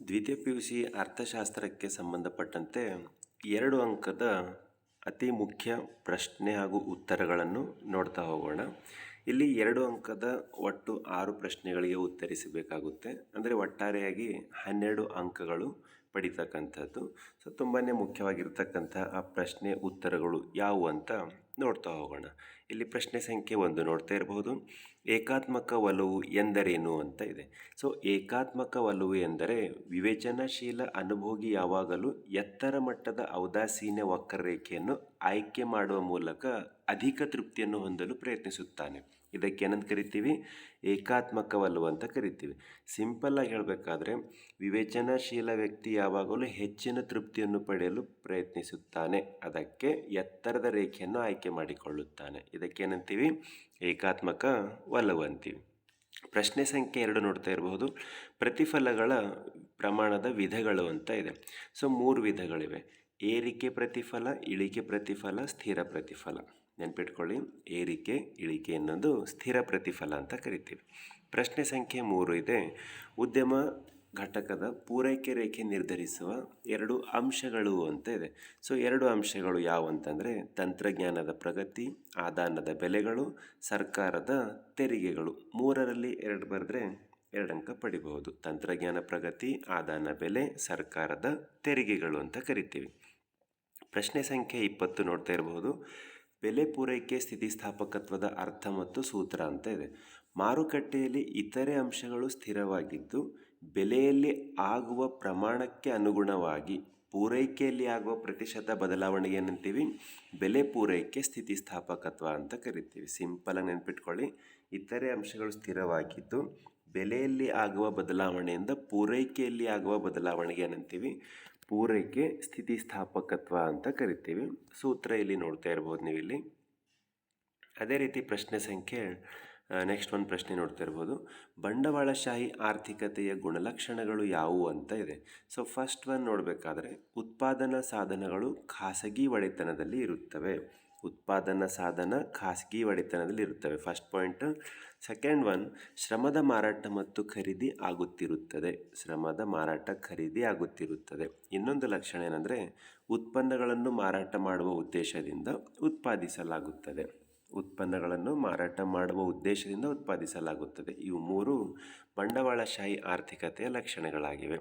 ದ್ವಿತೀಯ P U C ಅರ್ಥಶಾಸ್ತ್ರಕ್ಕೆ ಸಂಬಂಧಪಟ್ಟಂತೆ ಎರಡು ಅಂಕದ ಅತಿ ಮುಖ್ಯ ಪ್ರಶ್ನೆ ಹಾಗೂ ಉತ್ತರಗಳನ್ನು ನೋಡ್ತಾ ಹೋಗೋಣ. ಇಲ್ಲಿ ಎರಡು ಅಂಕದ ಒಟ್ಟು ಆರು ಪ್ರಶ್ನೆಗಳಿಗೆ ಉತ್ತರಿಸಬೇಕಾಗುತ್ತೆ. ಅಂದರೆ ಒಟ್ಟಾರೆಯಾಗಿ ಹನ್ನೆರಡು ಅಂಕಗಳು ಪಡಿತಕ್ಕಂಥದ್ದು. ಸೊ ತುಂಬಾ ಮುಖ್ಯವಾಗಿರ್ತಕ್ಕಂಥ ಆ ಪ್ರಶ್ನೆ ಉತ್ತರಗಳು ಯಾವುವು ಅಂತ ನೋಡ್ತಾ ಹೋಗೋಣ. ಇಲ್ಲಿ ಪ್ರಶ್ನೆ ಸಂಖ್ಯೆ ಒಂದು ನೋಡ್ತಾ ಇರಬಹುದು ಏಕಾತ್ಮಕ ಒಲವು ಎಂದರೇನು ಅಂತ ಇದೆ. ಸೊ ಏಕಾತ್ಮಕ ಒಲವು ಎಂದರೆ ವಿವೇಚನಾಶೀಲ ಅನುಭೋಗಿ ಯಾವಾಗಲೂ ಎತ್ತರ ಮಟ್ಟದ ಔದಾಸೀನ ವಕ್ರರೇಖೆಯನ್ನು ಆಯ್ಕೆ ಮಾಡುವ ಮೂಲಕ ಅಧಿಕ ತೃಪ್ತಿಯನ್ನು ಹೊಂದಲು ಪ್ರಯತ್ನಿಸುತ್ತಾನೆ. ಇದಕ್ಕೆ ಏನಂತ ಕರಿತೀವಿ? ಏಕಾತ್ಮಕವಲ್ಲವ ಅಂತ ಕರಿತೀವಿ. ಸಿಂಪಲ್ ಆಗಿ ಹೇಳಬೇಕಾದ್ರೆ, ವಿವೇಚನಾಶೀಲ ವ್ಯಕ್ತಿ ಯಾವಾಗಲೂ ಹೆಚ್ಚಿನ ತೃಪ್ತಿಯನ್ನು ಪಡೆಯಲು ಪ್ರಯತ್ನಿಸುತ್ತಾನೆ. ಅದಕ್ಕೆ ಎತ್ತರದ ರೇಖೆಯನ್ನು ಆಯ್ಕೆ ಮಾಡಿಕೊಳ್ಳುತ್ತಾನೆ. ಇದಕ್ಕೇನಂತೀವಿ ಏಕಾತ್ಮಕ ಒಲವು ಅಂತೀವಿ. ಪ್ರಶ್ನೆ ಸಂಖ್ಯೆ ಎರಡು ನೋಡ್ತಾ ಇರಬಹುದು. ಪ್ರತಿಫಲಗಳ ಪ್ರಮಾಣದ ವಿಧಗಳು ಅಂತ ಇದೆ. ಸೊ ಮೂರು ವಿಧಗಳಿವೆ. ಏರಿಕೆ ಪ್ರತಿಫಲ, ಇಳಿಕೆ ಪ್ರತಿಫಲ, ಸ್ಥಿರ ಪ್ರತಿಫಲ. ನೆನ್ಪಿಟ್ಕೊಳ್ಳಿ. ಏರಿಕೆ, ಇಳಿಕೆ ಅನ್ನೋದು ಸ್ಥಿರ ಪ್ರತಿಫಲ ಅಂತ ಕರಿತೀವಿ. ಪ್ರಶ್ನೆ ಸಂಖ್ಯೆ ಮೂರು ಇದೆ. ಉದ್ಯಮ ಘಟಕದ ಪೂರೈಕೆ ರೇಖೆ ನಿರ್ಧರಿಸುವ ಎರಡು ಅಂಶಗಳು ಅಂತ ಇದೆ. ಸೊ, ಎರಡು ಅಂಶಗಳು ಯಾವಂತಂದರೆ ತಂತ್ರಜ್ಞಾನದ ಪ್ರಗತಿ, ಆದಾನದ ಬೆಲೆಗಳು, ಸರ್ಕಾರದ ತೆರಿಗೆಗಳು. ಮೂರರಲ್ಲಿ ಎರಡು ಬರೆದ್ರೆ ಎರಡು ಅಂಕ ಪಡಿಬಹುದು. ತಂತ್ರಜ್ಞಾನ ಪ್ರಗತಿ, ಆದಾನ ಬೆಲೆ, ಸರ್ಕಾರದ ತೆರಿಗೆಗಳು ಅಂತ ಕರಿತೀವಿ. ಪ್ರಶ್ನೆ ಸಂಖ್ಯೆ ಇಪ್ಪತ್ತು ನೋಡ್ತಾ ಇರಬಹುದು. ಬೆಲೆ ಪೂರೈಕೆ ಸ್ಥಿತಿಸ್ಥಾಪಕತ್ವದ ಅರ್ಥ ಮತ್ತು ಸೂತ್ರ ಅಂತ ಇದೆ. ಮಾರುಕಟ್ಟೆಯಲ್ಲಿ ಇತರೆ ಅಂಶಗಳು ಸ್ಥಿರವಾಗಿದ್ದು, ಬೆಲೆಯಲ್ಲಿ ಆಗುವ ಪ್ರಮಾಣಕ್ಕೆ ಅನುಗುಣವಾಗಿ ಪೂರೈಕೆಯಲ್ಲಿ ಆಗುವ ಪ್ರತಿಶತ ಬದಲಾವಣೆಗೆ ಏನಂತೀವಿ? ಬೆಲೆ ಪೂರೈಕೆ ಸ್ಥಿತಿಸ್ಥಾಪಕತ್ವ ಅಂತ ಕರಿತೀವಿ. ಸಿಂಪಲ್ ಆಗಿ ನೆನ್ಪಿಟ್ಕೊಳ್ಳಿ. ಇತರೆ ಅಂಶಗಳು ಸ್ಥಿರವಾಗಿದ್ದು, ಬೆಲೆಯಲ್ಲಿ ಆಗುವ ಬದಲಾವಣೆಯಿಂದ ಪೂರೈಕೆಯಲ್ಲಿ ಆಗುವ ಬದಲಾವಣೆಗೆ ಏನಂತೀವಿ? ಪೂರೈಕೆ ಸ್ಥಿತಿಸ್ಥಾಪಕತ್ವ ಅಂತ ಕರಿತೀವಿ. ಸೂತ್ರ ಇಲ್ಲಿ ನೋಡ್ತಾ ಇರ್ಬೋದು ನೀವು ಇಲ್ಲಿ ಅದೇ ರೀತಿ ಪ್ರಶ್ನೆ ಸಂಖ್ಯೆ ನೆಕ್ಸ್ಟ್ ಒಂದು ಪ್ರಶ್ನೆ ನೋಡ್ತಾ ಇರ್ಬೋದು. ಬಂಡವಾಳಶಾಹಿ ಆರ್ಥಿಕತೆಯ ಗುಣಲಕ್ಷಣಗಳು ಯಾವುವು ಅಂತ ಇದೆ. ಸೊ ಫಸ್ಟ್ ಒನ್ ನೋಡಬೇಕಾದ್ರೆ, ಉತ್ಪಾದನಾ ಸಾಧನಗಳು ಖಾಸಗಿ ಒಡೆತನದಲ್ಲಿ ಇರುತ್ತವೆ. ಉತ್ಪಾದನಾ ಸಾಧನ ಖಾಸಗಿ ಒಡೆತನದಲ್ಲಿ ಇರುತ್ತವೆ. ಫಸ್ಟ್ ಪಾಯಿಂಟ್ ಸೆಕೆಂಡ್ ಒನ್ ಶ್ರಮದ ಮಾರಾಟ ಮತ್ತು ಖರೀದಿ ಆಗುತ್ತಿರುತ್ತದೆ. ಶ್ರಮದ ಮಾರಾಟ, ಖರೀದಿ ಆಗುತ್ತಿರುತ್ತದೆ. ಇನ್ನೊಂದು ಲಕ್ಷಣ ಏನಂದರೆ, ಉತ್ಪನ್ನಗಳನ್ನು ಮಾರಾಟ ಮಾಡುವ ಉದ್ದೇಶದಿಂದ ಉತ್ಪಾದಿಸಲಾಗುತ್ತದೆ. ಉತ್ಪನ್ನಗಳನ್ನು ಮಾರಾಟ ಮಾಡುವ ಉದ್ದೇಶದಿಂದ ಉತ್ಪಾದಿಸಲಾಗುತ್ತದೆ. ಇವು ಮೂರು ಬಂಡವಾಳಶಾಹಿ ಆರ್ಥಿಕತೆಯ ಲಕ್ಷಣಗಳಾಗಿವೆ.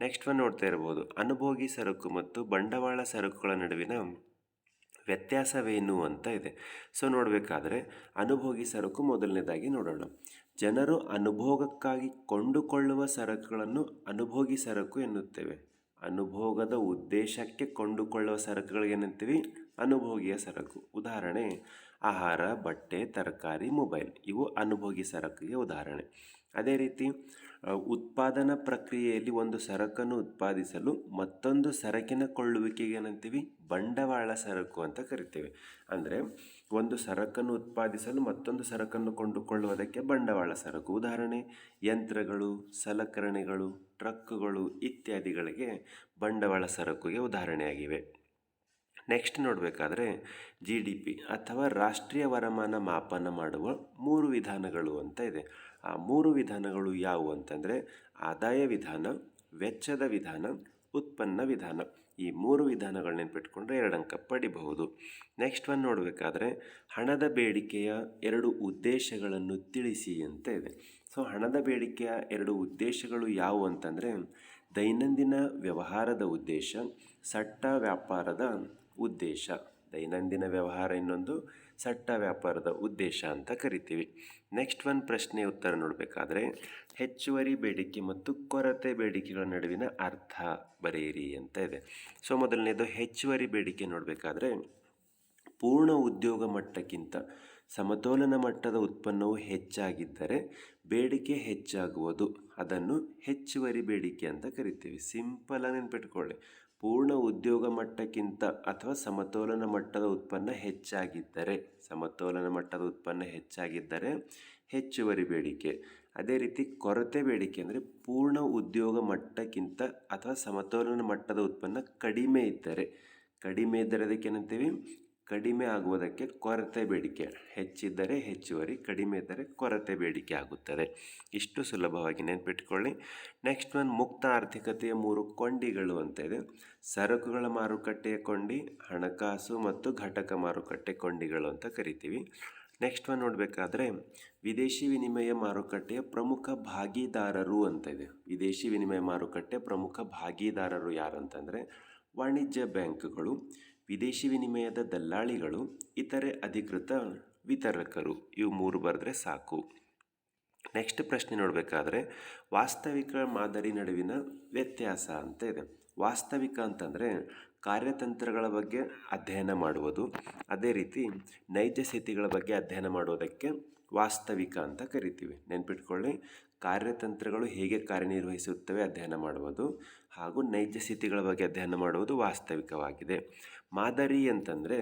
ನೆಕ್ಸ್ಟ್ ಒನ್ ನೋಡ್ತಾ ಇರ್ಬೋದು. ಅನುಭೋಗಿ ಸರಕು ಮತ್ತು ಬಂಡವಾಳ ಸರಕುಗಳ ನಡುವಿನ ವ್ಯತ್ಯಾಸವೇನು ಅಂತ ಇದೆ. ಸೊ ನೋಡಬೇಕಾದ್ರೆ ಅನುಭೋಗಿ ಸರಕು ಮೊದಲನೇದಾಗಿ ನೋಡೋಣ. ಜನರು ಅನುಭೋಗಕ್ಕಾಗಿ ಕೊಂಡುಕೊಳ್ಳುವ ಸರಕುಗಳನ್ನು ಅನುಭೋಗಿ ಸರಕು ಎನ್ನುತ್ತೇವೆ. ಅನುಭೋಗದ ಉದ್ದೇಶಕ್ಕೆ ಕೊಂಡುಕೊಳ್ಳುವ ಸರಕುಗಳಿಗೆ ಏನಂತೀವಿ? ಅನುಭೋಗಿಯ ಸರಕು. ಉದಾಹರಣೆ ಆಹಾರ, ಬಟ್ಟೆ, ತರಕಾರಿ, ಮೊಬೈಲ್ ಇವು ಅನುಭೋಗಿ ಸರಕಿಗೆ ಉದಾಹರಣೆ. ಅದೇ ರೀತಿ ಉತ್ಪಾದನಾ ಪ್ರಕ್ರಿಯೆಯಲ್ಲಿ ಒಂದು ಸರಕನ್ನು ಉತ್ಪಾದಿಸಲು ಮತ್ತೊಂದು ಸರಕಿನ ಕೊಳ್ಳುವಿಕೆಗೆ ಏನಂತೀವಿ? ಬಂಡವಾಳ ಸರಕು ಅಂತ ಕರಿತೇವೆ. ಅಂದರೆ ಒಂದು ಸರಕನ್ನು ಉತ್ಪಾದಿಸಲು ಮತ್ತೊಂದು ಸರಕನ್ನು ಕೊಂಡುಕೊಳ್ಳುವುದಕ್ಕೆ ಬಂಡವಾಳ ಸರಕು. ಉದಾಹರಣೆ, ಯಂತ್ರಗಳು, ಸಲಕರಣೆಗಳು ಟ್ರಕ್ಗಳು ಇತ್ಯಾದಿಗಳಿಗೆ ಬಂಡವಾಳ ಸರಕುಗೆ ಉದಾಹರಣೆಯಾಗಿವೆ. ನೆಕ್ಸ್ಟ್ ನೋಡಬೇಕಾದ್ರೆ ಜಿ ಡಿ ಪಿ ಅಥವಾ ರಾಷ್ಟ್ರೀಯ ವರಮಾನ ಮಾಪನ ಮಾಡುವ ಮೂರು ವಿಧಾನಗಳು ಅಂತ ಇದೆ. ಆ ಮೂರು ವಿಧಾನಗಳು ಯಾವುವು ಅಂತಂದರೆ ಆದಾಯ ವಿಧಾನ, ವೆಚ್ಚದ ವಿಧಾನ, ಉತ್ಪನ್ನ ವಿಧಾನ. ಈ ಮೂರು ವಿಧಾನಗಳನ್ನ ನೆನ್ಪಿಟ್ಕೊಂಡ್ರೆ ಎರಡು ಅಂಕ ಪಡಿಬಹುದು. ನೆಕ್ಸ್ಟ್ ಒನ್ ನೋಡಬೇಕಾದ್ರೆ ಹಣದ ಬೇಡಿಕೆಯ ಎರಡು ಉದ್ದೇಶಗಳನ್ನು ತಿಳಿಸಿ ಅಂತ ಇದೆ. ಸೊ ಹಣದ ಬೇಡಿಕೆಯ ಎರಡು ಉದ್ದೇಶಗಳು ಯಾವುವು ಅಂತಂದರೆ ದೈನಂದಿನ ವ್ಯವಹಾರದ ಉದ್ದೇಶ, ಸಟ್ಟ ವ್ಯಾಪಾರದ ಉದ್ದೇಶ. ದೈನಂದಿನ ವ್ಯವಹಾರ ಇನ್ನೊಂದು ಸಟ್ಟ ವ್ಯಾಪಾರದ ಉದ್ದೇಶ ಅಂತ ಕರಿತೀವಿ. ನೆಕ್ಸ್ಟ್ ಒನ್ ಪ್ರಶ್ನೆ ಉತ್ತರ ನೋಡಬೇಕಾದ್ರೆ, ಹೆಚ್ಚುವರಿ ಬೇಡಿಕೆ ಮತ್ತು ಕೊರತೆ ಬೇಡಿಕೆಗಳ ನಡುವಿನ ಅರ್ಥ ಬರೆಯಿರಿ ಅಂತ ಇದೆ. ಸೊ ಮೊದಲನೇದು ಹೆಚ್ಚುವರಿ ಬೇಡಿಕೆ ನೋಡಬೇಕಾದ್ರೆ, ಪೂರ್ಣ ಉದ್ಯೋಗ ಮಟ್ಟಕ್ಕಿಂತ ಸಮತೋಲನ ಮಟ್ಟದ ಉತ್ಪನ್ನವು ಹೆಚ್ಚಾಗಿದ್ದರೆ ಬೇಡಿಕೆ ಹೆಚ್ಚಾಗುವುದು. ಅದನ್ನು ಹೆಚ್ಚುವರಿ ಬೇಡಿಕೆ ಅಂತ ಕರಿತೀವಿ. ಸಿಂಪಲ್ ನೆನ್ಪಿಟ್ಕೊಳ್ಳಿ. ಪೂರ್ಣ ಉದ್ಯೋಗ ಮಟ್ಟಕ್ಕಿಂತ ಅಥವಾ ಸಮತೋಲನ ಮಟ್ಟದ ಉತ್ಪನ್ನ ಹೆಚ್ಚಾಗಿದ್ದರೆ, ಸಮತೋಲನ ಮಟ್ಟದ ಉತ್ಪನ್ನ ಹೆಚ್ಚಾಗಿದ್ದರೆ ಹೆಚ್ಚುವರಿ ಬೇಡಿಕೆ. ಅದೇ ರೀತಿ ಕೊರತೆ ಬೇಡಿಕೆ ಅಂದರೆ ಪೂರ್ಣ ಉದ್ಯೋಗ ಮಟ್ಟಕ್ಕಿಂತ ಅಥವಾ ಸಮತೋಲನ ಮಟ್ಟದ ಉತ್ಪನ್ನ ಕಡಿಮೆ ಇದ್ದರೆ ಕಡಿಮೆ ಇದ್ದರೆ ಅದಕ್ಕೆ ಏನಂತೀವಿ? ಕಡಿಮೆ ಆಗುವುದಕ್ಕೆ ಕೊರತೆ ಬೇಡಿಕೆ. ಹೆಚ್ಚಿದ್ದರೆ ಹೆಚ್ಚುವರಿ, ಕಡಿಮೆ ಇದ್ದರೆ ಕೊರತೆ ಬೇಡಿಕೆ ಆಗುತ್ತದೆ. ಇಷ್ಟು ಸುಲಭವಾಗಿ ನೆನ್ಪಿಟ್ಕೊಳ್ಳಿ. ನೆಕ್ಸ್ಟ್ ಒಂದು ಮುಕ್ತ ಆರ್ಥಿಕತೆಯ ಮೂರು ಕೊಂಡಿಗಳು ಅಂತ ಇದೆ. ಸರಕುಗಳ ಮಾರುಕಟ್ಟೆಯ ಕೊಂಡಿ, ಹಣಕಾಸು ಮತ್ತು ಘಟಕ ಮಾರುಕಟ್ಟೆ ಕೊಂಡಿಗಳು ಅಂತ ಕರಿತೀವಿ. ನೆಕ್ಸ್ಟ್ ಒಂದು ನೋಡಬೇಕಾದ್ರೆ ವಿದೇಶಿ ವಿನಿಮಯ ಮಾರುಕಟ್ಟೆಯ ಪ್ರಮುಖ ಭಾಗಿದಾರರು ಅಂತ ಇದೆ. ವಿದೇಶಿ ವಿನಿಮಯ ಮಾರುಕಟ್ಟೆ ಪ್ರಮುಖ ಭಾಗಿದಾರರು ಯಾರಂತಂದರೆ ವಾಣಿಜ್ಯ ಬ್ಯಾಂಕ್ಗಳು. ವಿದೇಶಿ ವಿನಿಮಯದ ದಲ್ಲಾಳಿಗಳು, ಇತರೆ ಅಧಿಕೃತ ವಿತರಕರು, ಇವು ಮೂರು ಬರೆದ್ರೆ ಸಾಕು. ನೆಕ್ಸ್ಟ್ ಪ್ರಶ್ನೆ ನೋಡಬೇಕಾದ್ರೆ, ವಾಸ್ತವಿಕ ಮಾದರಿ ನಡುವಿನ ವ್ಯತ್ಯಾಸ ಅಂತ ಇದೆ. ವಾಸ್ತವಿಕ ಅಂತಂದರೆ, ಕಾರ್ಯತಂತ್ರಗಳ ಬಗ್ಗೆ ಅಧ್ಯಯನ ಮಾಡುವುದು. ಅದೇ ರೀತಿ, ನೈಜ ಸ್ಥಿತಿಗಳ ಬಗ್ಗೆ ಅಧ್ಯಯನ ಮಾಡುವುದಕ್ಕೆ ವಾಸ್ತವಿಕ ಅಂತ ಕರಿತೀವಿ. ನೆನ್ಪಿಟ್ಕೊಳ್ಳಿ, ಕಾರ್ಯತಂತ್ರಗಳು ಹೇಗೆ ಕಾರ್ಯನಿರ್ವಹಿಸುತ್ತವೆ ಅಧ್ಯಯನ ಮಾಡುವುದು, ಹಾಗೂ ನೈಜ ಸ್ಥಿತಿಗಳ ಬಗ್ಗೆ ಅಧ್ಯಯನ ಮಾಡುವುದು ವಾಸ್ತವಿಕವಾಗಿದೆ. ಮಾದರಿ ಅಂತಂದರೆ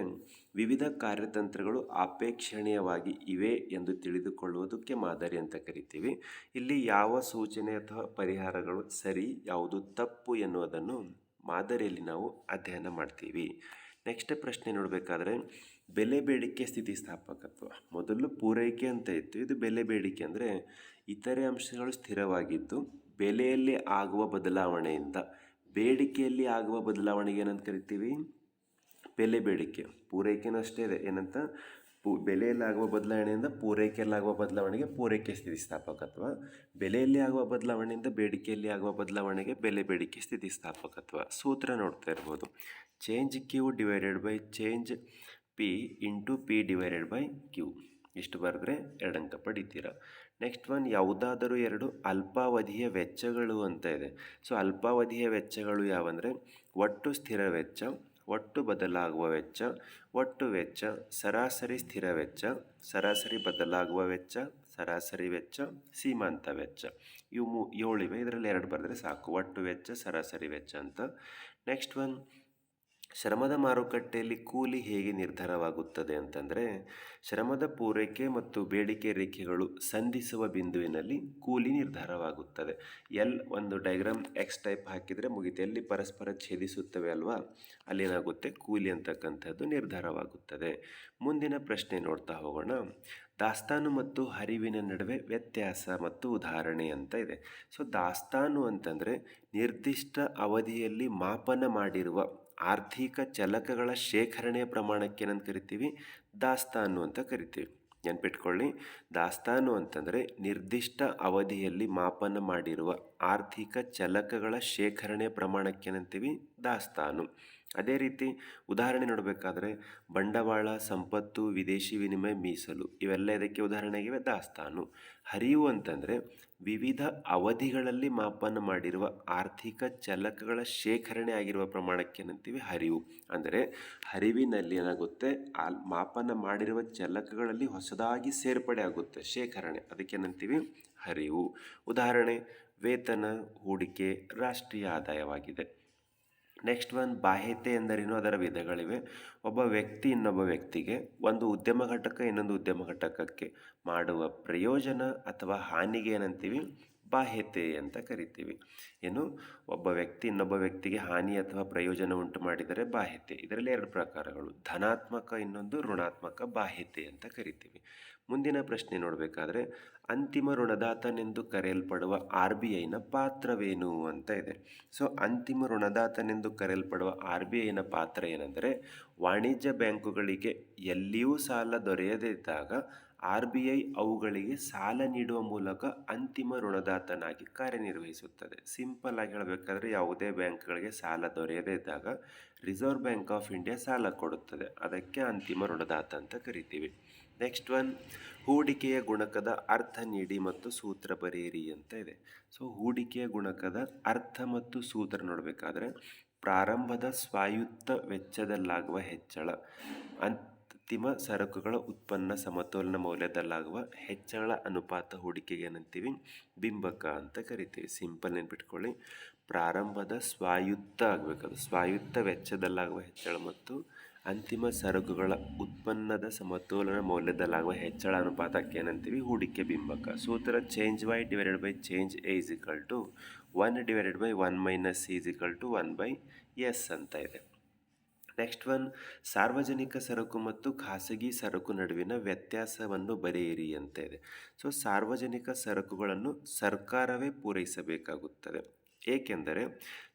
ವಿವಿಧ ಕಾರ್ಯತಂತ್ರಗಳು ಅಪೇಕ್ಷಣೀಯವಾಗಿ ಇವೆ ಎಂದು ತಿಳಿದುಕೊಳ್ಳುವುದಕ್ಕೆ ಮಾದರಿ ಅಂತ ಕರಿತೀವಿ. ಇಲ್ಲಿ ಯಾವ ಸೂಚನೆ ಅಥವಾ ಪರಿಹಾರಗಳು ಸರಿ, ಯಾವುದು ತಪ್ಪು ಎನ್ನುವುದನ್ನು ಮಾದರಿಯಲ್ಲಿ ನಾವು ಅಧ್ಯಯನ ಮಾಡ್ತೀವಿ. ನೆಕ್ಸ್ಟ್ ಪ್ರಶ್ನೆ ನೋಡಬೇಕಾದ್ರೆ ಬೆಲೆ ಬೇಡಿಕೆ ಸ್ಥಿತಿಸ್ಥಾಪಕತ್ವ. ಮೊದಲು ಪೂರೈಕೆ ಅಂತ ಇತ್ತು. ಇದು ಬೆಲೆ ಬೇಡಿಕೆ ಅಂದರೆ ಇತರೆ ಅಂಶಗಳು ಸ್ಥಿರವಾಗಿದ್ದು ಬೆಲೆಯಲ್ಲಿ ಆಗುವ ಬದಲಾವಣೆಯಿಂದ, ಬೇಡಿಕೆಯಲ್ಲಿ ಆಗುವ ಬದಲಾವಣೆಗೆ ಏನಂತ ಕರಿತೀವಿ? ಬೆಲೆ ಬೇಡಿಕೆ. ಪೂರೈಕೆನೂ ಅಷ್ಟೇ ಇದೆ ಏನಂತ? ಪೂ ಬೆಲೆಯಲ್ಲಿ ಆಗುವ ಬದಲಾವಣೆಯಿಂದ ಪೂರೈಕೆಯಲ್ಲಾಗುವ ಬದಲಾವಣೆಗೆ ಪೂರೈಕೆ ಸ್ಥಿತಿಸ್ಥಾಪಕತ್ವ ಬೆಲೆಯಲ್ಲಿ ಆಗುವ ಬದಲಾವಣೆಯಿಂದ ಬೇಡಿಕೆಯಲ್ಲಿ ಆಗುವ ಬದಲಾವಣೆಗೆ ಬೆಲೆ ಬೇಡಿಕೆ ಸ್ಥಿತಿಸ್ಥಾಪಕತ್ವ. ಸೂತ್ರ ನೋಡ್ತಾ ಇರ್ಬೋದು. Change Q divided by change P into P divided by Q ಇಷ್ಟು ಬರೆದ್ರೆ ಎರಡು ಅಂಕ ಪಡಿತೀರ. ನೆಕ್ಸ್ಟ್ ಒನ್ ಯಾವುದಾದರೂ ಎರಡು ಅಲ್ಪಾವಧಿಯ ವೆಚ್ಚಗಳು ಅಂತ ಇದೆ. ಸೊ ಅಲ್ಪಾವಧಿಯ ವೆಚ್ಚಗಳು ಯಾವಂದರೆ? ಒಟ್ಟು ಸ್ಥಿರ ವೆಚ್ಚ ಒಟ್ಟು ಬದಲಾಗುವ ವೆಚ್ಚ, ಒಟ್ಟು ವೆಚ್ಚ, ಸರಾಸರಿ ಸ್ಥಿರ ವೆಚ್ಚ, ಸರಾಸರಿ ಬದಲಾಗುವ ವೆಚ್ಚ, ಸರಾಸರಿ ವೆಚ್ಚ, ಸೀಮಾಂತ ವೆಚ್ಚ. ಇವು ಮೂ ಏಳಿವೆ ಇದರಲ್ಲಿ ಎರಡು ಬರೆದ್ರೆ ಸಾಕು. ಒಟ್ಟು ವೆಚ್ಚ, ಸರಾಸರಿ ವೆಚ್ಚ ಅಂತ. ನೆಕ್ಸ್ಟ್ ಒನ್ ಶ್ರಮದ ಮಾರುಕಟ್ಟೆಯಲ್ಲಿ ಕೂಲಿ ಹೇಗೆ ನಿರ್ಧಾರವಾಗುತ್ತದೆ ಅಂತಂದರೆ, ಶ್ರಮದ ಪೂರೈಕೆ ಮತ್ತು ಬೇಡಿಕೆ ರೇಖೆಗಳು ಸಂಧಿಸುವ ಬಿಂದುವಿನಲ್ಲಿ ಕೂಲಿ ನಿರ್ಧಾರವಾಗುತ್ತದೆ. ಎಲ್ ಒಂದು ಡೈಗ್ರಾಮ್ ಎಕ್ಸ್ ಟೈಪ್ ಹಾಕಿದರೆ ಮುಗಿತು, ಎಲ್ಲಿ ಪರಸ್ಪರ ಛೇದಿಸುತ್ತವೆ ಅಲ್ವಾ, ಅಲ್ಲೇನಾಗುತ್ತೆ? ಕೂಲಿ ಅಂತಕ್ಕಂಥದ್ದು ನಿರ್ಧಾರವಾಗುತ್ತದೆ. ಮುಂದಿನ ಪ್ರಶ್ನೆ ನೋಡ್ತಾ ಹೋಗೋಣ. ದಾಸ್ತಾನು ಮತ್ತು ಹರಿವಿನ ನಡುವೆ ವ್ಯತ್ಯಾಸ ಮತ್ತು ಉದಾಹರಣೆ ಅಂತ ಇದೆ. ಸೊ, ದಾಸ್ತಾನು ಅಂತಂದರೆ ನಿರ್ದಿಷ್ಟ ಅವಧಿಯಲ್ಲಿ ಮಾಪನ ಮಾಡಿರುವ ಆರ್ಥಿಕ ಚಲಕಗಳ ಶೇಖರಣೆಯ ಪ್ರಮಾಣಕ್ಕೆ ಏನಂತ ಕರಿತೀವಿ? ದಾಸ್ತಾನು ಅಂತ ಕರಿತೀವಿ. ನೆನ್ಪಿಟ್ಕೊಳ್ಳಿ. ದಾಸ್ತಾನು ಅಂತಂದರೆ ನಿರ್ದಿಷ್ಟ ಅವಧಿಯಲ್ಲಿ ಮಾಪನ ಮಾಡಿರುವ ಆರ್ಥಿಕ ಚಲಕಗಳ ಶೇಖರಣೆಯ ಪ್ರಮಾಣಕ್ಕೆ ಏನಂತೀವಿ? ದಾಸ್ತಾನು. ಅದೇ ರೀತಿ ಉದಾಹರಣೆ ನೋಡಬೇಕಾದ್ರೆ ಬಂಡವಾಳ, ಸಂಪತ್ತು, ವಿದೇಶಿ ವಿನಿಮಯ, ಮೀಸಲು ಇವೆಲ್ಲ ಇದಕ್ಕೆ ಉದಾಹರಣೆಗಿವೆ ದಾಸ್ತಾನು ಹರಿವು ಅಂತಂದರೆ ವಿವಿಧ ಅವಧಿಗಳಲ್ಲಿ ಮಾಪನ ಮಾಡಿರುವ ಆರ್ಥಿಕ ಚಲಕಗಳ ಶೇಖರಣೆ ಆಗಿರುವ ಪ್ರಮಾಣಕ್ಕೆ ಏನಂತೀವಿ ಹರಿವು. ಅಂದರೆ ಹರಿವಿನಲ್ಲಿ ಏನಾಗುತ್ತೆ? ಆ ಮಾಪನ ಮಾಡಿರುವ ಚಲಕಗಳಲ್ಲಿ ಹೊಸದಾಗಿ ಸೇರ್ಪಡೆ ಆಗುತ್ತೆ, ಶೇಖರಣೆ. ಅದಕ್ಕೆ ಏನಂತೀವಿ? ಹರಿವು. ಉದಾಹರಣೆ, ವೇತನ, ಹೂಡಿಕೆ, ರಾಷ್ಟ್ರೀಯ ಆದಾಯವಾಗಿದೆ. ನೆಕ್ಸ್ಟ್ ಒನ್ ಬಾಹ್ಯತೆ ಎಂದರೇನು? ಅದರ ವಿಧಗಳಿವೆ. ಒಬ್ಬ ವ್ಯಕ್ತಿ ಇನ್ನೊಬ್ಬ ವ್ಯಕ್ತಿಗೆ ಒಂದು ಉದ್ಯಮ ಘಟಕ, ಇನ್ನೊಂದು ಉದ್ಯಮ ಘಟಕಕ್ಕೆ ಮಾಡುವ ಪ್ರಯೋಜನ ಅಥವಾ ಹಾನಿಗೆ ಏನಂತೀವಿ? ಬಾಹ್ಯತೆ ಅಂತ ಕರಿತೀವಿ. ಏನು ಒಬ್ಬ ವ್ಯಕ್ತಿ ಇನ್ನೊಬ್ಬ ವ್ಯಕ್ತಿಗೆ ಹಾನಿ ಅಥವಾ ಪ್ರಯೋಜನ ಉಂಟು ಮಾಡಿದರೆ ಬಾಹ್ಯತೆ. ಇದರಲ್ಲಿ ಎರಡು ಪ್ರಕಾರಗಳು. ಧನಾತ್ಮಕ ಇನ್ನೊಂದು ಋಣಾತ್ಮಕ ಬಾಹ್ಯತೆ ಅಂತ ಕರಿತೀವಿ. ಮುಂದಿನ ಪ್ರಶ್ನೆ ನೋಡಬೇಕಾದ್ರೆ, ಅಂತಿಮ ಋಣದಾತನೆಂದು ಕರೆಯಲ್ಪಡುವ ಆರ್ ಬಿ ಐನ ಪಾತ್ರವೇನು ಅಂತ ಇದೆ. ಸೊ, ಅಂತಿಮ ಋಣದಾತನೆಂದು ಕರೆಯಲ್ಪಡುವ ಆರ್ ಬಿ ಐನ ಪಾತ್ರ ಏನೆಂದರೆ, ವಾಣಿಜ್ಯ ಬ್ಯಾಂಕುಗಳಿಗೆ ಎಲ್ಲಿಯೂ ಸಾಲ ದೊರೆಯದೇ ಇದ್ದಾಗ ಆರ್ ಬಿ ಐ ಅವುಗಳಿಗೆ ಸಾಲ ನೀಡುವ ಮೂಲಕ ಅಂತಿಮ ಋಣದಾತನಾಗಿ ಕಾರ್ಯನಿರ್ವಹಿಸುತ್ತದೆ. ಸಿಂಪಲ್ ಆಗಿ ಹೇಳಬೇಕಾದ್ರೆ ಯಾವುದೇ ಬ್ಯಾಂಕ್ಗಳಿಗೆ ಸಾಲ ದೊರೆಯದೇ ಇದ್ದಾಗ ರಿಸರ್ವ್ ಬ್ಯಾಂಕ್ ಆಫ್ ಇಂಡಿಯಾ ಸಾಲ ಕೊಡುತ್ತದೆ. ಅದಕ್ಕೆ ಅಂತಿಮ ಋಣದಾತ ಅಂತ ಕರಿತೀವಿ. ನೆಕ್ಸ್ಟ್ ಒನ್, ಹೂಡಿಕೆಯ ಗುಣಕದ ಅರ್ಥ ನೀಡಿ ಮತ್ತು ಸೂತ್ರ ಬರೆಯಿರಿ ಅಂತ ಇದೆ. ಸೊ, ಹೂಡಿಕೆಯ ಗುಣಕದ ಅರ್ಥ ಮತ್ತು ಸೂತ್ರ ನೋಡಬೇಕಾದ್ರೆ ಪ್ರಾರಂಭದ ಸ್ವಾಯುತ್ತ ವೆಚ್ಚದಲ್ಲಾಗುವ ಹೆಚ್ಚಳ. ಅಂತಿಮ ಸರಕುಗಳ ಉತ್ಪನ್ನ ಸಮತೋಲನ ಮೌಲ್ಯದಲ್ಲಾಗುವ ಹೆಚ್ಚಳ ಅನುಪಾತ ಹೂಡಿಕೆಗೆ ಏನಂತೀವಿ? ಬಿಂಬಕ ಅಂತ ಕರಿತೀವಿ. ಸಿಂಪಲ್ ನೆನ್ಪಿಟ್ಕೊಳ್ಳಿ. ಪ್ರಾರಂಭದ ಸ್ವಾಯುತ್ತ ಆಗಬೇಕದು ಸ್ವಾಯುತ್ತ ವೆಚ್ಚದಲ್ಲಾಗುವ ಹೆಚ್ಚಳ ಮತ್ತು ಅಂತಿಮ ಸರಕುಗಳ ಉತ್ಪನ್ನದ ಸಮತೋಲನ ಮೌಲ್ಯದಲ್ಲಾಗುವ ಹೆಚ್ಚಳ ಅನುಪಾತಕ್ಕೆ ಏನಂತೀವಿ? ಹೂಡಿಕೆ ಬಿಂಬಕ. ಸೂತ್ರ change Y divided by change A is equal to one divided by one minus C is to one by S ಅಂತ ಇದೆ. ನೆಕ್ಸ್ಟ್ ಒನ್, ಸಾರ್ವಜನಿಕ ಸರಕು ಮತ್ತು ಖಾಸಗಿ ಸರಕು ನಡುವಿನ ವ್ಯತ್ಯಾಸವನ್ನು ಬರೆಯಿರಿ ಅಂತ ಇದೆ. ಸೊ ಸಾರ್ವಜನಿಕ ಸರಕುಗಳನ್ನು ಸರ್ಕಾರವೇ ಪೂರೈಸಬೇಕಾಗುತ್ತದೆ. ಏಕೆಂದರೆ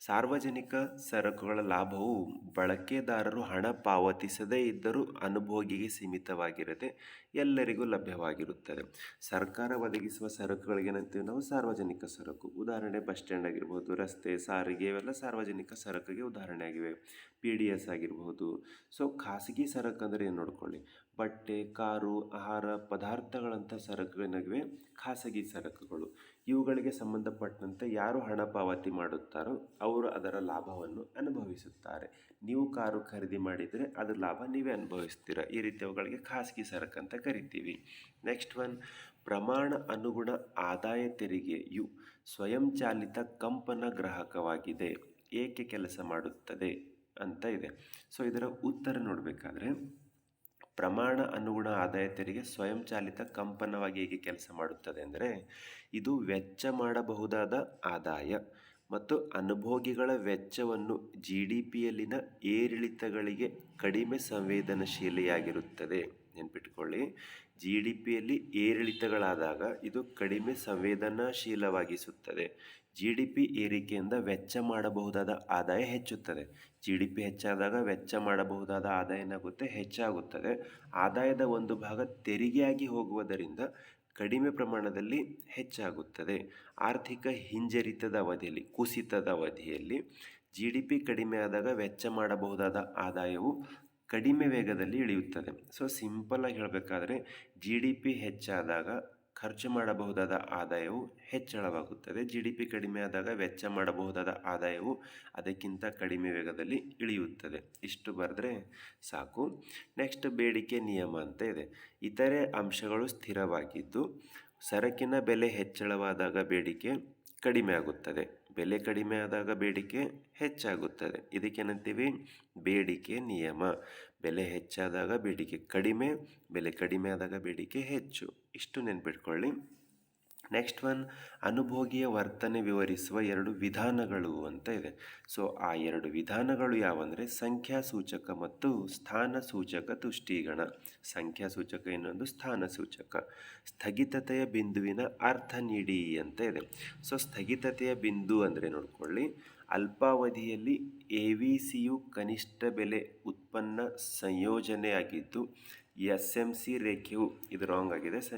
ಸಾರ್ವಜನಿಕ ಸರಕುಗಳ ಲಾಭವು ಬಳಕೆದಾರರು ಹಣ ಪಾವತಿಸದೇ ಇದ್ದರೂ ಅನುಭೋಗಿಗೆ ಸೀಮಿತವಾಗಿರದೆ ಎಲ್ಲರಿಗೂ ಲಭ್ಯವಾಗಿರುತ್ತದೆ. ಸರ್ಕಾರ ಒದಗಿಸುವ ಸರಕುಗಳಿಗೆ ಏನಂತೀವಿ ನಾವು ಸಾರ್ವಜನಿಕ ಸರಕು. ಉದಾಹರಣೆ ಬಸ್ ಸ್ಟ್ಯಾಂಡ್ ಆಗಿರ್ಬೋದು, ರಸ್ತೆ, ಸಾರಿಗೆ ಇವೆಲ್ಲ ಸಾರ್ವಜನಿಕ ಸರಕಿಗೆ ಉದಾಹರಣೆ ಆಗಿವೆ ಪಿ ಡಿ ಎಸ್ ಆಗಿರ್ಬೋದು. ಸೊ ಖಾಸಗಿ ಸರಕು ಅಂದರೆ ಏನು ನೋಡ್ಕೊಳ್ಳಿ? ಬಟ್ಟೆ, ಕಾರು, ಆಹಾರ, ಪದಾರ್ಥಗಳಂಥ ಸರಕುಗಳೇನಾಗಿವೆ ಖಾಸಗಿ ಸರಕುಗಳು. ಇವುಗಳಿಗೆ ಸಂಬಂಧಪಟ್ಟಂತೆ ಯಾರು ಹಣ ಪಾವತಿ ಮಾಡುತ್ತಾರೋ ಅವರು ಅದರ ಲಾಭವನ್ನು ಅನುಭವಿಸುತ್ತಾರೆ. ನೀವು ಕಾರು ಖರೀದಿ ಮಾಡಿದರೆ ಅದರ ಲಾಭ ನೀವೇ ಅನುಭವಿಸ್ತೀರ. ಈ ರೀತಿ ಅವುಗಳಿಗೆ ಖಾಸಗಿ ಸರಕು ಅಂತ ಕರಿತೀವಿ. ನೆಕ್ಸ್ಟ್ ಒನ್ ಪ್ರಮಾಣ ಅನುಗುಣ ಆದಾಯ ತೆರಿಗೆಯು ಸ್ವಯಂಚಾಲಿತ ಕಂಪನ ಗ್ರಾಹಕವಾಗಿದೆ. ಏಕೆ ಕೆಲಸ ಮಾಡುತ್ತದೆ ಅಂತ ಇದೆ. ಸೊ ಇದರ ಉತ್ತರ ನೋಡಬೇಕಾದ್ರೆ ಪ್ರಮಾಣ ಅನುಗುಣ ಆದಾಯ ತೆರಿಗೆ ಸ್ವಯಂಚಾಲಿತ ಕಂಪನವಾಗಿ ಹೇಗೆ ಕೆಲಸ ಮಾಡುತ್ತದೆ ಅಂದರೆ ಇದು ವೆಚ್ಚ ಮಾಡಬಹುದಾದ ಆದಾಯ ಮತ್ತು ಅನುಭೋಗಿಗಳ ವೆಚ್ಚವನ್ನು ಜಿ ಡಿ ಪಿಯಲ್ಲಿನ ಏರಿಳಿತಗಳಿಗೆ ಕಡಿಮೆ ಸಂವೇದನಶೀಲೆಯಾಗಿರುತ್ತದೆ ನೆನ್ಪಿಟ್ಕೊಳ್ಳಿ. ಜಿ ಡಿ ಪಿಯಲ್ಲಿ ಏರಿಳಿತಗಳಾದಾಗ ಇದು ಕಡಿಮೆ ಸಂವೇದನಾಶೀಲವಾಗಿಸುತ್ತದೆ. ಜಿ ಡಿ ಪಿ ಏರಿಕೆಯಿಂದ ವೆಚ್ಚ ಮಾಡಬಹುದಾದ ಆದಾಯ ಹೆಚ್ಚುತ್ತದೆ. ಜಿ ಡಿ ಪಿ ಹೆಚ್ಚಾದಾಗ ವೆಚ್ಚ ಮಾಡಬಹುದಾದ ಆದಾಯ ಏನಾಗುತ್ತೆ? ಹೆಚ್ಚಾಗುತ್ತದೆ. ಆದಾಯದ ಒಂದು ಭಾಗ ತೆರಿಗೆಯಾಗಿ ಹೋಗುವುದರಿಂದ ಕಡಿಮೆ ಪ್ರಮಾಣದಲ್ಲಿ ಹೆಚ್ಚಾಗುತ್ತದೆ. ಆರ್ಥಿಕ ಹಿಂಜರಿತದ ಅವಧಿಯಲ್ಲಿ, ಕುಸಿತದ ಅವಧಿಯಲ್ಲಿ ಜಿ ಡಿ ಪಿ ಕಡಿಮೆ ಆದಾಗ ವೆಚ್ಚ ಮಾಡಬಹುದಾದ ಆದಾಯವು ಕಡಿಮೆ ವೇಗದಲ್ಲಿ ಇಳಿಯುತ್ತದೆ. ಸೊ ಸಿಂಪಲ್ಲಾಗಿ ಹೇಳಬೇಕಾದ್ರೆ ಜಿ ಡಿ ಪಿ ಹೆಚ್ಚಾದಾಗ ಖರ್ಚು ಮಾಡಬಹುದಾದ ಆದಾಯವು ಹೆಚ್ಚಳವಾಗುತ್ತದೆ. ಜಿ ಡಿ ಪಿ ಕಡಿಮೆ ಆದಾಗ ವೆಚ್ಚ ಮಾಡಬಹುದಾದ ಆದಾಯವು ಅದಕ್ಕಿಂತ ಕಡಿಮೆ ವೇಗದಲ್ಲಿ ಇಳಿಯುತ್ತದೆ. ಇಷ್ಟು ಬರೆದ್ರೆ ಸಾಕು. ನೆಕ್ಸ್ಟ್ ಬೇಡಿಕೆ ನಿಯಮ ಅಂತ ಇದೆ. ಇತರೆ ಅಂಶಗಳು ಸ್ಥಿರವಾಗಿದ್ದು ಸರಕಿನ ಬೆಲೆ ಹೆಚ್ಚಳವಾದಾಗ ಬೇಡಿಕೆ ಕಡಿಮೆ ಆಗುತ್ತದೆ. ಬೆಲೆ ಕಡಿಮೆ ಆದಾಗ ಬೇಡಿಕೆ ಹೆಚ್ಚಾಗುತ್ತದೆ. ಇದಕ್ಕೇನಂತೀವಿ? ಬೇಡಿಕೆ ನಿಯಮ. ಬೆಲೆ ಹೆಚ್ಚಾದಾಗ ಬೇಡಿಕೆ ಕಡಿಮೆ, ಬೆಲೆ ಕಡಿಮೆ ಆದಾಗ ಬೇಡಿಕೆ ಹೆಚ್ಚು. ಇಷ್ಟು ನೆನ್ಪಿಟ್ಕೊಳ್ಳಿ. ನೆಕ್ಸ್ಟ್ ಒನ್ ಅನುಭೋಗಿಯ ವರ್ತನೆ ವಿವರಿಸುವ ಎರಡು ವಿಧಾನಗಳು ಅಂತ ಇದೆ. ಸೊ ಆ ಎರಡು ವಿಧಾನಗಳು ಯಾವಂದರೆ ಸಂಖ್ಯಾಸೂಚಕ ಮತ್ತು ಸ್ಥಾನ ಸೂಚಕ ತುಷ್ಟೀಗಣ. ಸಂಖ್ಯಾಸೂಚಕ ಇನ್ನೊಂದು ಸ್ಥಾನ ಸೂಚಕ ಸ್ಥಗಿತತೆಯ ಬಿಂದುವಿನ ಅರ್ಥ ನೀಡಿ ಅಂತ ಇದೆ. ಸೊ ಸ್ಥಗಿತತೆಯ ಬಿಂದು ಅಂದರೆ ನೋಡ್ಕೊಳ್ಳಿ. ಅಲ್ಪಾವಧಿಯಲ್ಲಿ ಎ ವಿ ಸಿಯು ಕನಿಷ್ಠ ಬೆಲೆ ಉತ್ಪನ್ನ ಸಂಯೋಜನೆಯಾಗಿದ್ದು ಎಸ್ ಎಂ ಸಿ ರೇಖೆಯು ಇದು ರಾಂಗ್ ಆಗಿದೆ. ಸ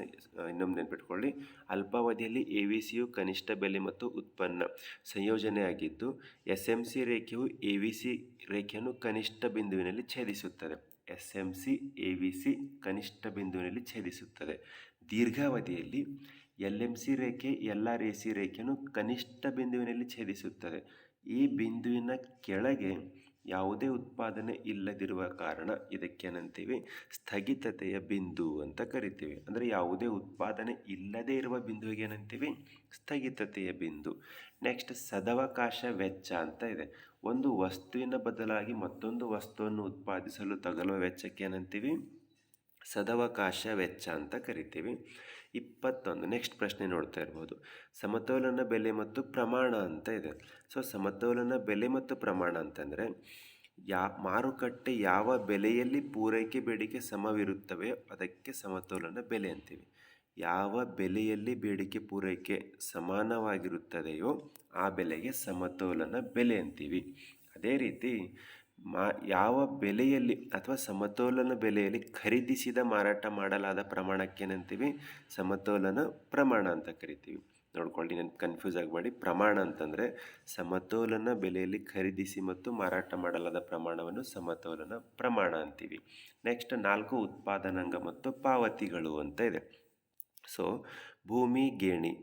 ಇನ್ನೊಂದು ನೆನ್ಪಿಟ್ಕೊಳ್ಳಿ. ಅಲ್ಪಾವಧಿಯಲ್ಲಿ ಎ ವಿ ಸಿಯು ಕನಿಷ್ಠ ಬೆಲೆ ಮತ್ತು ಉತ್ಪನ್ನ ಸಂಯೋಜನೆಯಾಗಿದ್ದು ಎಸ್ ಎಂ ಸಿ ರೇಖೆಯು ಎ ವಿ ಸಿ ರೇಖೆಯನ್ನು ಕನಿಷ್ಠ ಬಿಂದುವಿನಲ್ಲಿ ಛೇದಿಸುತ್ತದೆ. S M C A V C ಕನಿಷ್ಠ ಬಿಂದುವಿನಲ್ಲಿ ಛೇದಿಸುತ್ತದೆ. ದೀರ್ಘಾವಧಿಯಲ್ಲಿ ಎಲ್ ಎಂ ಸಿ ರೇಖೆ, ಎಲ್ ಆರ್ ಎ ಸಿ ರೇಖೆಯನ್ನು ಕನಿಷ್ಠ ಬಿಂದುವಿನಲ್ಲಿ ಛೇದಿಸುತ್ತದೆ. ಈ ಬಿಂದುವಿನ ಕೆಳಗೆ ಯಾವುದೇ ಉತ್ಪಾದನೆ ಇಲ್ಲದಿರುವ ಕಾರಣ ಇದಕ್ಕೇನಂತೀವಿ ಸ್ಥಗಿತತೆಯ ಬಿಂದು ಅಂತ ಕರಿತೀವಿ. ಅಂದರೆ ಯಾವುದೇ ಉತ್ಪಾದನೆ ಇಲ್ಲದೇ ಇರುವ ಬಿಂದುವಿಗೆ ಏನಂತೀವಿ? ಸ್ಥಗಿತತೆಯ ಬಿಂದು. ನೆಕ್ಸ್ಟ್ ಸದವಕಾಶ ವೆಚ್ಚ ಅಂತ ಇದೆ. ಒಂದು ವಸ್ತುವಿನ ಬದಲಾಗಿ ಮತ್ತೊಂದು ವಸ್ತುವನ್ನು ಉತ್ಪಾದಿಸಲು ತಗಲುವ ವೆಚ್ಚಕ್ಕೆ ಏನಂತೀವಿ? ಸದವಕಾಶ ವೆಚ್ಚ ಅಂತ ಕರಿತೀವಿ. ಇಪ್ಪತ್ತೊಂದು. ನೆಕ್ಸ್ಟ್ ಪ್ರಶ್ನೆ ನೋಡ್ತಾ ಇರ್ಬೋದು. ಸಮತೋಲನ, ಬೆಲೆ ಮತ್ತು ಪ್ರಮಾಣ ಅಂತ ಇದೆ. ಸೊ ಸಮತೋಲನ, ಬೆಲೆ ಮತ್ತು ಪ್ರಮಾಣ ಅಂತಂದರೆ, ಯಾ, ಮಾರುಕಟ್ಟೆ ಯಾವ ಬೆಲೆಯಲ್ಲಿ ಪೂರೈಕೆ ಬೇಡಿಕೆ ಸಮವಿರುತ್ತವೆ ಅದಕ್ಕೆ ಸಮತೋಲನ ಬೆಲೆ ಅಂತೀವಿ. ಯಾವ ಬೆಲೆಯಲ್ಲಿ ಬೇಡಿಕೆ ಪೂರೈಕೆ ಸಮಾನವಾಗಿರುತ್ತದೆಯೋ ಆ ಬೆಲೆಗೆ ಸಮತೋಲನ ಬೆಲೆ ಅಂತೀವಿ. ಅದೇ ರೀತಿ ಮಾ, ಯಾವ ಬೆಲೆಯಲ್ಲಿ ಅಥವಾ ಸಮತೋಲನ ಬೆಲೆಯಲ್ಲಿ ಖರೀದಿಸಿದ ಮಾರಾಟ ಮಾಡಲಾದ ಪ್ರಮಾಣಕ್ಕೇನಂತೀವಿ? ಸಮತೋಲನ ಪ್ರಮಾಣ ಅಂತ ಕರಿತೀವಿ. ನೋಡ್ಕೊಳ್ಳಿ, ನಾನು ಕನ್ಫ್ಯೂಸ್ ಆಗಬೇಡಿ. ಪ್ರಮಾಣ ಅಂತಂದರೆ ಸಮತೋಲನ ಬೆಲೆಯಲ್ಲಿ ಖರೀದಿಸಿ ಮತ್ತು ಮಾರಾಟ ಮಾಡಲಾದ ಪ್ರಮಾಣವನ್ನು ಸಮತೋಲನ ಪ್ರಮಾಣ ಅಂತೀವಿ. ನೆಕ್ಸ್ಟ್ ನಾಲ್ಕು ಉತ್ಪಾದನಾಂಗ ಮತ್ತು ಪಾವತಿಗಳು ಅಂತ ಇದೆ. ಸೊ ಭೂಮಿ, ಗೇಣಿ,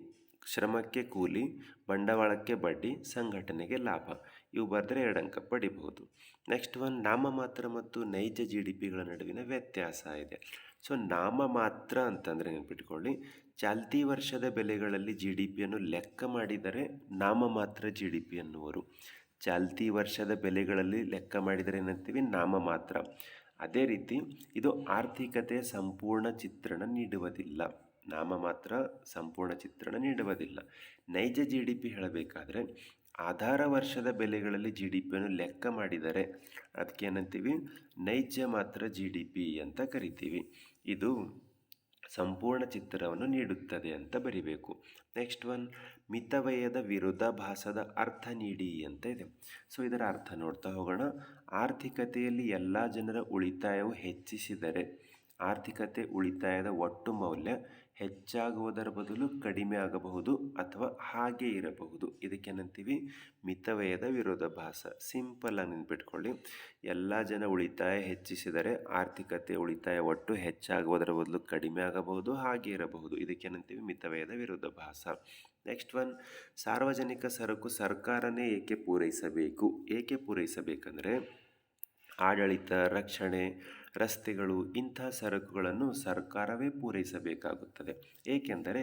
ಶ್ರಮಕ್ಕೆ ಕೂಲಿ, ಬಂಡವಾಳಕ್ಕೆ ಬಡ್ಡಿ, ಸಂಘಟನೆಗೆ ಲಾಭ. ಇವು ಬರೆದ್ರೆ ಎರಡು ಅಂಕ ಪಡಿಬಹುದು. ನೆಕ್ಸ್ಟ್ ಒನ್ ನಾಮಮಾತ್ರ ಮತ್ತು ನೈಜ ಜಿ ಡಿ ಪಿಗಳ ನಡುವಿನ ವ್ಯತ್ಯಾಸ ಇದೆ. ಸೊ ನಾಮಮಾತ್ರ ಅಂತಂದರೆ ನೆನ್ಪಿಟ್ಕೊಳ್ಳಿ ಚಾಲ್ತಿ ವರ್ಷದ ಬೆಲೆಗಳಲ್ಲಿ ಜಿ ಡಿ ಪಿಯನ್ನು ಲೆಕ್ಕ ಮಾಡಿದರೆ ನಾಮಮಾತ್ರ ಜಿ ಡಿ ಪಿ ಅನ್ನುವರು ಚಾಲ್ತಿ ವರ್ಷದ ಬೆಲೆಗಳಲ್ಲಿ ಲೆಕ್ಕ ಮಾಡಿದರೆ ಏನಂತೀವಿ? ನಾಮಮಾತ್ರ ಅದೇ ರೀತಿ ಇದು ಆರ್ಥಿಕತೆಯ ಸಂಪೂರ್ಣ ಚಿತ್ರಣ ನೀಡುವುದಿಲ್ಲ. ನಾಮ ಮಾತ್ರ ಸಂಪೂರ್ಣ ಚಿತ್ರಣ ನೀಡುವುದಿಲ್ಲ. ನೈಜ ಜಿ ಡಿ ಪಿ ಹೇಳಬೇಕಾದ್ರೆ ಆಧಾರ ವರ್ಷದ ಬೆಲೆಗಳಲ್ಲಿ ಜಿ ಡಿ ಪಿಯನ್ನು ಲೆಕ್ಕ ಮಾಡಿದರೆ ಅದಕ್ಕೆ ಏನಂತೀವಿ? ನೈಜ ಮಾತ್ರ ಜಿ ಡಿ ಪಿ ಅಂತ ಕರಿತೀವಿ. ಇದು ಸಂಪೂರ್ಣ ಚಿತ್ರವನ್ನು ನೀಡುತ್ತದೆ ಅಂತ ಬರಿಬೇಕು. ನೆಕ್ಸ್ಟ್ ಒನ್ ಮಿತವ್ಯಯದ ವಿರೋಧಾಭಾಸದ ಅರ್ಥ ನೀಡಿ ಅಂತ ಇದೆ. ಸೊ ಇದರ ಅರ್ಥ ನೋಡ್ತಾ ಹೋಗೋಣ. ಆರ್ಥಿಕತೆಯಲ್ಲಿ ಎಲ್ಲ ಜನರ ಉಳಿತಾಯವು ಹೆಚ್ಚಿಸಿದರೆ ಆರ್ಥಿಕತೆ ಉಳಿತಾಯದ ಒಟ್ಟು ಮೌಲ್ಯ ಹೆಚ್ಚಾಗುವುದರ ಬದಲು ಕಡಿಮೆ ಆಗಬಹುದು ಅಥವಾ ಹಾಗೆ ಇರಬಹುದು. ಇದಕ್ಕೇನಂತೀವಿ ಮಿತವ್ಯಯದ ವಿರೋಧಾಭಾಸ. ಆಗಿ ನೆನ್ಪಿಟ್ಕೊಳ್ಳಿ. ಎಲ್ಲ ಜನ ಉಳಿತಾಯ ಹೆಚ್ಚಿಸಿದರೆ ಆರ್ಥಿಕತೆ ಉಳಿತಾಯ ಒಟ್ಟು ಹೆಚ್ಚಾಗುವುದರ ಬದಲು ಕಡಿಮೆ ಆಗಬಹುದು, ಹಾಗೆ ಇರಬಹುದು. ಇದಕ್ಕೇನಂತೀವಿ ಮಿತವ್ಯಯದ ವಿರೋಧಾಭಾಸ. ನೆಕ್ಸ್ಟ್ ಒನ್ ಸಾರ್ವಜನಿಕ ಸರಕು ಸರ್ಕಾರನೇ ಏಕೆ ಪೂರೈಸಬೇಕು? ಏಕೆ ಪೂರೈಸಬೇಕಂದರೆ ಆಡಳಿತ, ರಕ್ಷಣೆ ರಸ್ತೆಗಳು, ಇಂಥ ಸರಕುಗಳನ್ನು ಸರ್ಕಾರವೇ ಪೂರೈಸಬೇಕಾಗುತ್ತದೆ. ಏಕೆಂದರೆ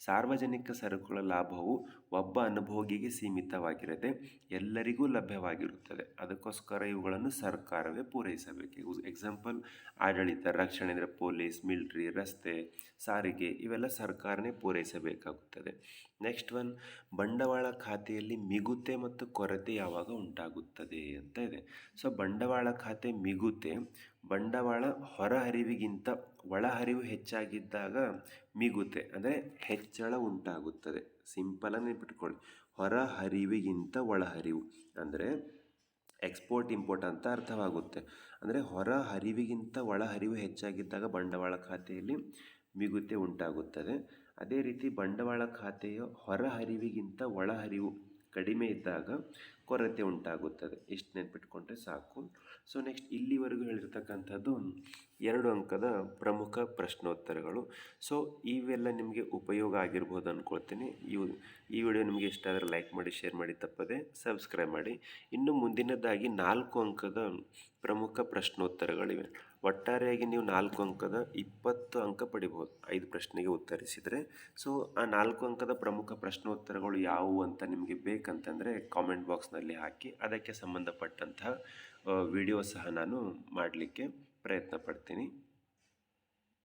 ಸಾರ್ವಜನಿಕ ಸರಕುಗಳ ಲಾಭವು ಒಬ್ಬ ಅನುಭೋಗಿಗೆ ಸೀಮಿತವಾಗಿರದೆ ಎಲ್ಲರಿಗೂ ಲಭ್ಯವಾಗಿರುತ್ತದೆ. ಅದಕ್ಕೋಸ್ಕರ ಇವುಗಳನ್ನು ಸರ್ಕಾರವೇ ಪೂರೈಸಬೇಕು. ಎಕ್ಸಾಂಪಲ್ ಆಡಳಿತ, ರಕ್ಷಣೆ ಅಂದರೆ ಪೊಲೀಸ್, ಮಿಲ್ಟ್ರಿ, ರಸ್ತೆ, ಸಾರಿಗೆ ಇವೆಲ್ಲ ಸರ್ಕಾರನೇ ಪೂರೈಸಬೇಕಾಗುತ್ತದೆ. ನೆಕ್ಸ್ಟ್ ಒನ್, ಬಂಡವಾಳ ಖಾತೆಯಲ್ಲಿ ಮಿಗುತೆ ಮತ್ತು ಕೊರತೆ ಯಾವಾಗ ಉಂಟಾಗುತ್ತದೆ ಅಂತ ಇದೆ. ಸೊ ಬಂಡವಾಳ ಖಾತೆ ಮಿಗುತೆ ಬಂಡವಾಳ ಹೊರಹರಿವಿಗಿಂತ ಒಳಹರಿವು ಹೆಚ್ಚಾಗಿದ್ದಾಗ ಮಿಗುತೆ ಅಂದರೆ ಹೆಚ್ಚಳ ಉಂಟಾಗುತ್ತದೆ. ಸಿಂಪಲಾಗಿ ನೆನ್ಪಿಟ್ಕೊಳ್ಳಿ ಹೊರಹರಿವಿಗಿಂತ ಒಳಹರಿವು. ಅಂದರೆ ಎಕ್ಸ್ಪೋರ್ಟ್, ಇಂಪೋರ್ಟ್ ಅಂತ ಅರ್ಥವಾಗುತ್ತೆ. ಅಂದರೆ ಹೊರ ಹರಿವಿಗಿಂತ ಒಳಹರಿವು ಹೆಚ್ಚಾಗಿದ್ದಾಗ ಬಂಡವಾಳ ಖಾತೆಯಲ್ಲಿ ಮಿಗುತೆ ಉಂಟಾಗುತ್ತದೆ. ಅದೇ ರೀತಿ ಬಂಡವಾಳ ಖಾತೆಯ ಹೊರಹರಿವಿಗಿಂತ ಒಳಹರಿವು ಕಡಿಮೆ ಇದ್ದಾಗ ಕೊರತೆ ಉಂಟಾಗುತ್ತದೆ. ಇಷ್ಟು ನೆನ್ಪಿಟ್ಕೊಂಡ್ರೆ ಸಾಕು. ಸೊ ನೆಕ್ಸ್ಟ್ ಇಲ್ಲಿವರೆಗೂ ಹೇಳಿರ್ತಕ್ಕಂಥದ್ದು ಎರಡು ಅಂಕದ ಪ್ರಮುಖ ಪ್ರಶ್ನೋತ್ತರಗಳು. ಸೊ ಇವೆಲ್ಲ ನಿಮಗೆ ಉಪಯೋಗ ಆಗಿರ್ಬೋದು ಅಂದ್ಕೊಳ್ತೀನಿ ಇವು, ಈ ವಿಡಿಯೋ ನಿಮಗೆ ಇಷ್ಟ ಆದರೆ ಲೈಕ್ ಮಾಡಿ ಶೇರ್ ಮಾಡಿ, ತಪ್ಪದೆ ಸಬ್ಸ್ಕ್ರೈಬ್ ಮಾಡಿ. ಇನ್ನು ಮುಂದಿನದಾಗಿ ನಾಲ್ಕು ಅಂಕದ ಪ್ರಮುಖ ಪ್ರಶ್ನೋತ್ತರಗಳಿವೆ. ಒಟ್ಟಾರೆಯಾಗಿ ನೀವು ನಾಲ್ಕು ಅಂಕದ ಇಪ್ಪತ್ತು ಅಂಕ ಪಡಿಬೋದು, ಐದು ಪ್ರಶ್ನೆಗೆ ಉತ್ತರಿಸಿದರೆ. ಸೊ ಆ ನಾಲ್ಕು ಅಂಕದ ಪ್ರಮುಖ ಪ್ರಶ್ನೋತ್ತರಗಳು ಯಾವುವು ಅಂತ ನಿಮಗೆ ಬೇಕಂತಂದರೆ ಕಾಮೆಂಟ್ ಬಾಕ್ಸ್ನಲ್ಲಿ ಹಾಕಿ, ಅದಕ್ಕೆ ಸಂಬಂಧಪಟ್ಟಂತಹ ವಿಡಿಯೋ ಸಹ ನಾನು ಮಾಡಲಿಕ್ಕೆ ಪ್ರಯತ್ನ ಪಡ್ತೀನಿ.